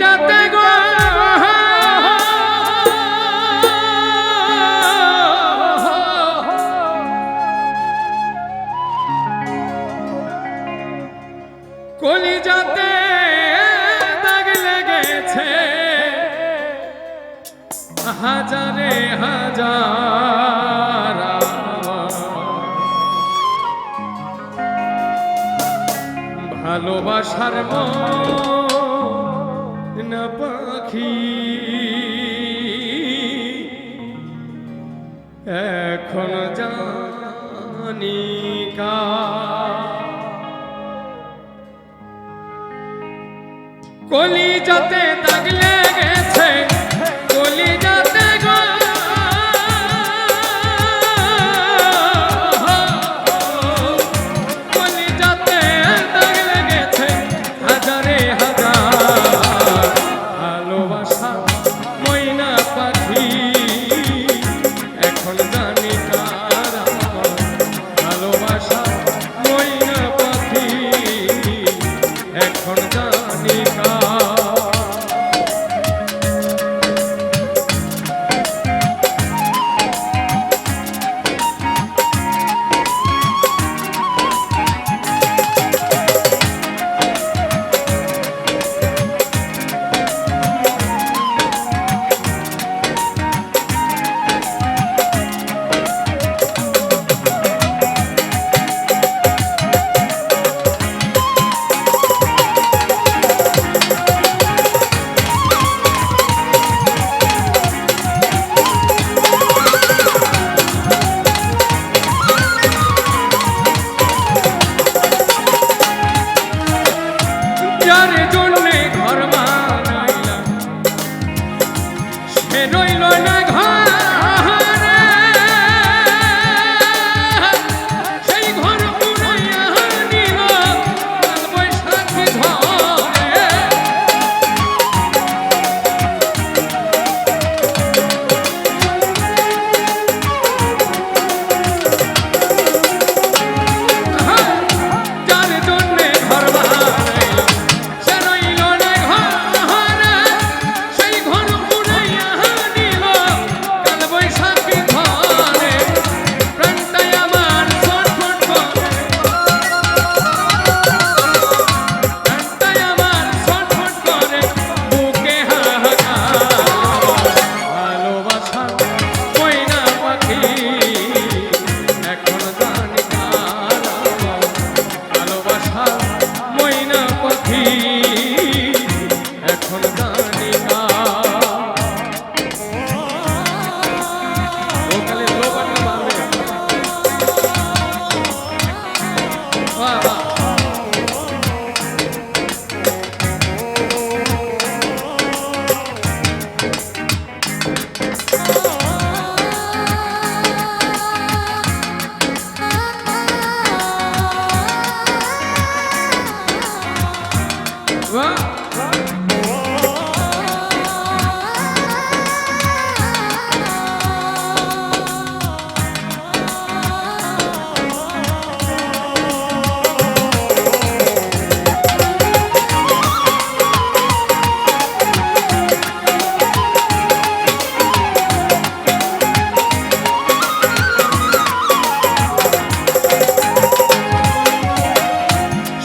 যাতে গো কলিজাতে দাগ লেগেছে। হাজারে হাজার ভালোবাসার মন সাথী এখন জানি কলি যাতে দাগলে যার জন্য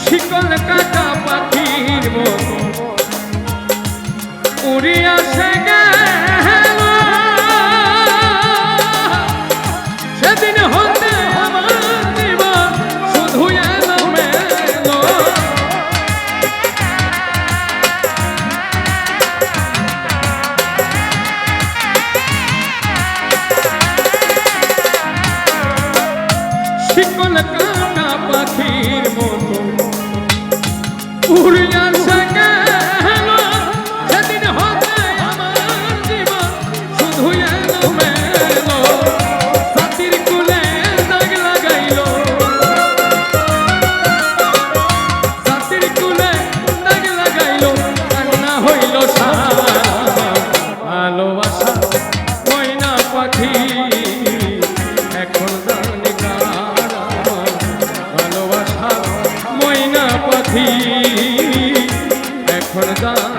শিকল কাটা পাতা পাখির মতো উড়িয়া সে এখন দা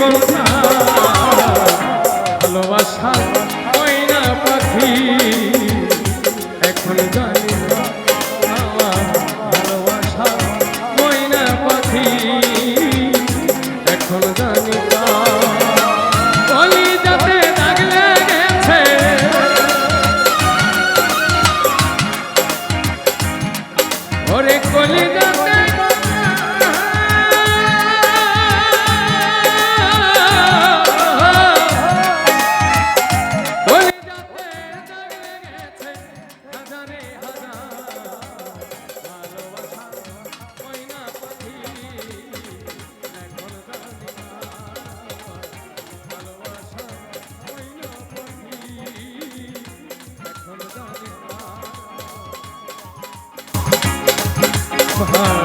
ব্যবসা ভালোবাসা ময়না পাখি। এখন জানি ভালোবাসা ময়না পাখি। এখন জানি have